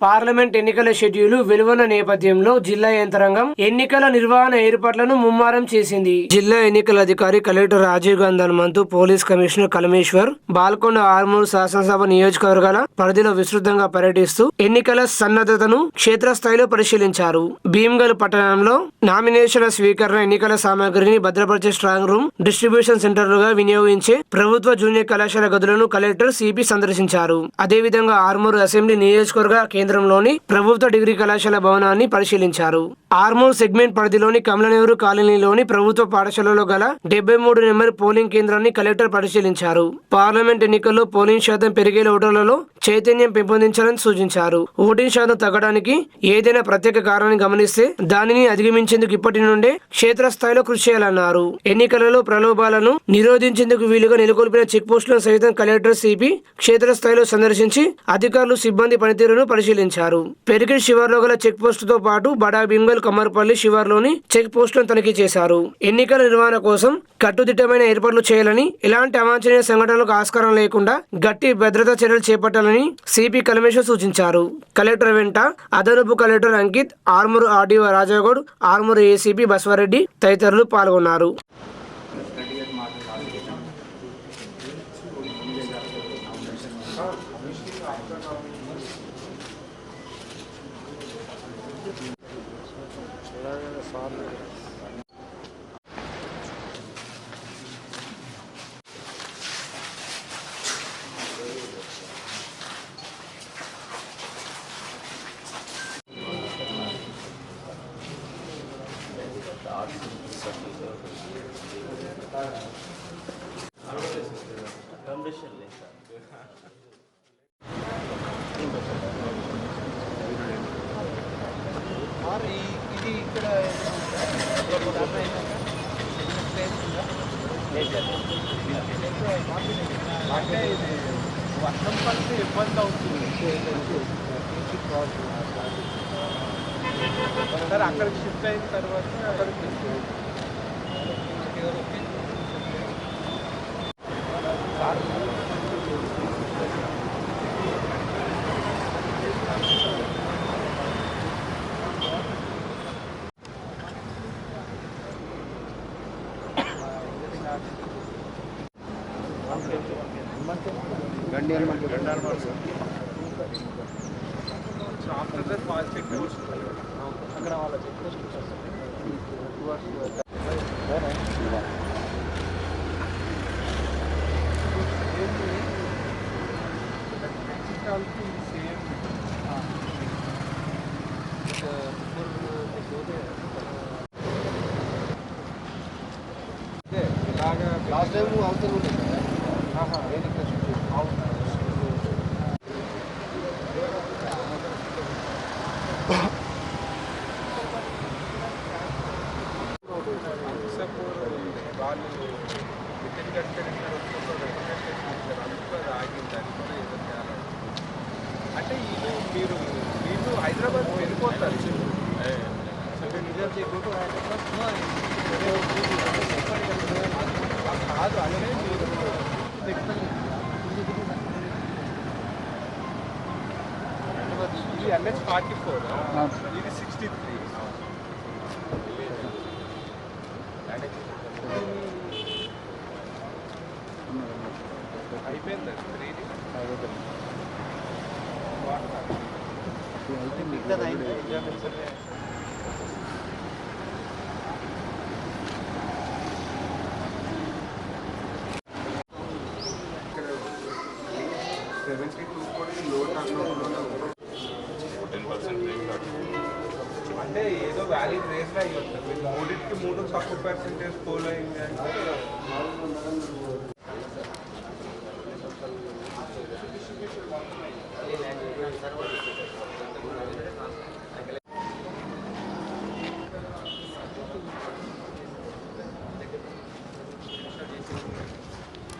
Parliament ఎన్నికల schedule వెలువన నేపథ్యంలో జిల్లా యంత్రాంగం ఎన్నికల నిర్వహణ ఏర్పాట్లను ముమ్మారం చేసింది. జిల్లా ఎన్నికల అధికారి collector Rajiv Gandhi Hanumanthu police commissioner Kalmeshwar Balkonda Armoor శాసనసభ నియోజకవర్గాల పరిధిలో విస్తృతంగా పర్యటిస్తూ ఎన్నికల సన్నద్ధతను క్షేత్రస్థాయిలో పరిశీలించారు. భీమ్గల్ పట్టణంలో నామినేషన్ల స్వీకరణ ఎన్నికల సామాగ్రిని భద్రపరిచే స్ట్రాంగ్ రూమ్ డిస్ట్రిబ్యూషన్ సెంటర్లుగా వినియోగించే ప్రభుత్వ జూనియర్ కళాశాల గదులను కలెక్టర్ సిపి సందర్శించారు. అదేవిధంగా ఆర్మూరు అసెంబ్లీ నియోజకవర్గ కేంద్రంలోని ప్రభుత్వ డిగ్రీ కళాశాల భవనాన్ని పరిశీలించారు. ఆర్మూర్ సెగ్మెంట్ పరిధిలోని కమలనెహ్రూ కాలనీలోని ప్రభుత్వ పాఠశాలలో గల డెబ్బై మూడు నెంబర్ పోలింగ్ కేంద్రాన్ని కలెక్టర్ పరిశీలించారు. పార్లమెంట్ ఎన్నికల్లో పోలింగ్ శాతం పెరిగేలా ఓటర్లలో చైతన్యం పెంపొందించాలని సూచించారు. ఓటింగ్ శాతం తగ్గడానికి ఏదైనా ప్రత్యేక కారణాన్ని గమనిస్తే దానిని అధిగమించేందుకు ఇప్పటి నుండే క్షేత్రస్థాయిలో కృషి చేయాలన్నారు. ఎన్నికలలో ప్రలోభాలను నిరోధించేందుకు వీలుగా నెలకొల్పిన చెక్ పోస్టులను సైతం కలెక్టర్ సిపి క్షేత్రస్థాయిలో సందర్శించి అధికారులు సిబ్బంది పనితీరును పరిశీలించారు. పెరిగిన శివార్లో గల చెక్ పోస్టుతో పాటు బడా బింగల్ కమ్మర్పల్లి శివార్లోని చెక్ పోస్టులను తనిఖీ చేశారు. ఎన్నికల నిర్వహణ కోసం కట్టుదిట్టమైన ఏర్పాట్లు చేయాలని ఎలాంటి అవాంఛనీయ సంఘటనలకు ఆస్కారం లేకుండా గట్టి భద్రతా చర్యలు చేపట్టాలని సిపి కలమేశ్వర్ సూచించారు. కలెక్టర్ వెంట అదనపు collector Ankit Armoor R D O Rajagoud Armoor A C P Basavareddy తదితరులు పాల్గొన్నారు. Hari. వచ్చి ఇక్కడ అంటే ఇది వర్షం పడితే ఇబ్బంది అవుతుంది సార్ అక్కడికి షిఫ్ట్ అయిన తర్వాత అక్కడికి సార్ లాస్ట్ టైం అవసరం ఉంటుంది అంటే వీళ్ళు మీరు వీళ్ళు హైదరాబాద్ వెళ్ళిపోతారు కాదు అంటే ఇది ఎన్హెచ్ ఫార్టీ ఫోర్ ఇది సిక్స్టీ త్రీ అయిపోయింది? త్రీది సెవెంటీ అంటే ఏదో వ్యాలిడ్ రేస్ అయ్యి ఉంటుంది మూడింటికి మూడు తక్కువ పర్సెంటేజ్ స్కూల్ అయింది అంటే